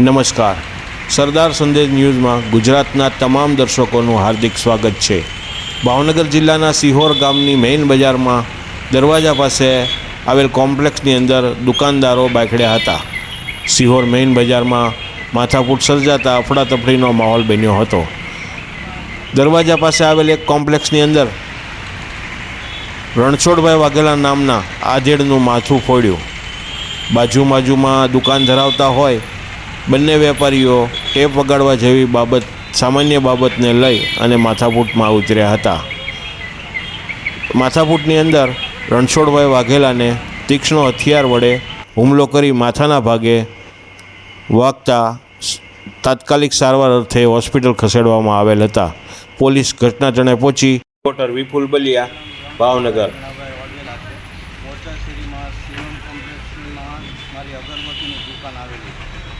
નમસ્કાર. સરદાર સંદેશ ન્યૂઝમાં ગુજરાતના તમામ દર્શકોનું હાર્દિક સ્વાગત છે. ભાવનગર જિલ્લાના સિહોર ગામની મેઇન બજારમાં દરવાજા પાસે આવેલ કોમ્પ્લેક્સની અંદર દુકાનદારો બાયખડ્યા હતા. સિહોર મેઇન બજારમાં માથાકૂટ સર્જાતા અફડાતફડીનો માહોલ બન્યો હતો. દરવાજા પાસે આવેલ એક કોમ્પ્લેક્સની અંદર રણછોડભાઈ વાઘેલા નામના આધેડનું માથું ફોડ્યું. બાજુ બાજુમાં દુકાન ધરાવતા હોય બંને વેપારીઓ ટેપ વગાડવા જેવી બાબત સામાન્ય બાબતને લઈ અને માથાકૂટમાં ઉતર્યા હતા. માથાકૂટની અંદર રણછોડભાઈ વાઘેલાને તીક્ષ્ણ હથિયાર વડે હુમલો કરી માથાના ભાગે વાગતા તાત્કાલિક સારવાર અર્થે હોસ્પિટલ ખસેડવામાં આવેલ હતા. પોલીસ ઘટના જણે પહોંચી. રિપોર્ટર વિપુલ બલિયા ભાવનગર. મારી અગરબત્તીની દુકાન આવેલી. છે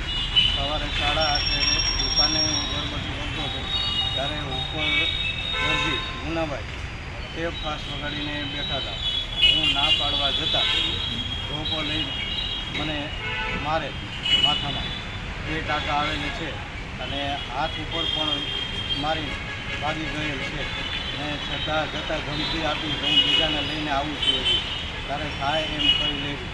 સવારે સાડા આઠે દુકાને અગરબત્તી કરતો હતો. ત્યારે ઉપર દરજી મુનાભાઈ તે ફાસ વગાડીને બેઠા હતા. હું ના પાડવા જતાં રોપો લઈને મને મારે માથામાં. બે ટાંકા આવેલી છે અને હાથ ઉપર પણ મારી ભાગી ગયેલ છે. ને છતાં જતાં ધમકી આપી, હું બીજાને લઈને આવું છું તારે થાય એમ કરી લેવી.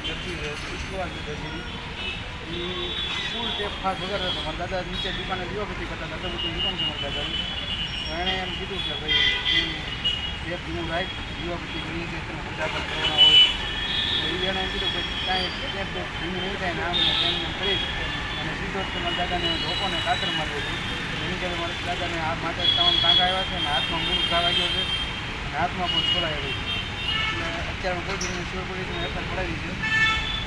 ઉપર એક દર્જી વિશ્વાસ દર્જી એ ફૂલ ટેપ ફાસ વગર હતો મારા દાદા નીચે દુકાને દીવાબત્તી કરતા હતા અગરબત્તી દુકાન છે મારા દાદાની તો એણે એમ કીધું કે ભાઈ તું ટેપ હું રાખ દીવાબત્તી કરી છે તને બધા પર કરવાના હોય તો એ એણે એમ કીધું કે કાંઈ ટેપ ટેપ ધીમી નહીં થાય ને આમ ને તેમ ને કરી અને સીધો જ તે મારા દાદાને લોકોને કાતર માર્યો છે એની કરે મારા દાદાને આ માથે ત્રણ ટાંકા આવ્યા છે અને હાથમાં મૂળ ઘા વાગ્યો છે અને હાથમાં પણ છોલાઈ આવી છે એટલે અત્યારે કોઈ બી પોલીસને એફઆઈઆર પડાવી છે.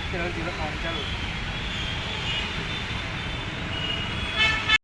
અત્યારે હજી લખવાનું ચાલુ છે.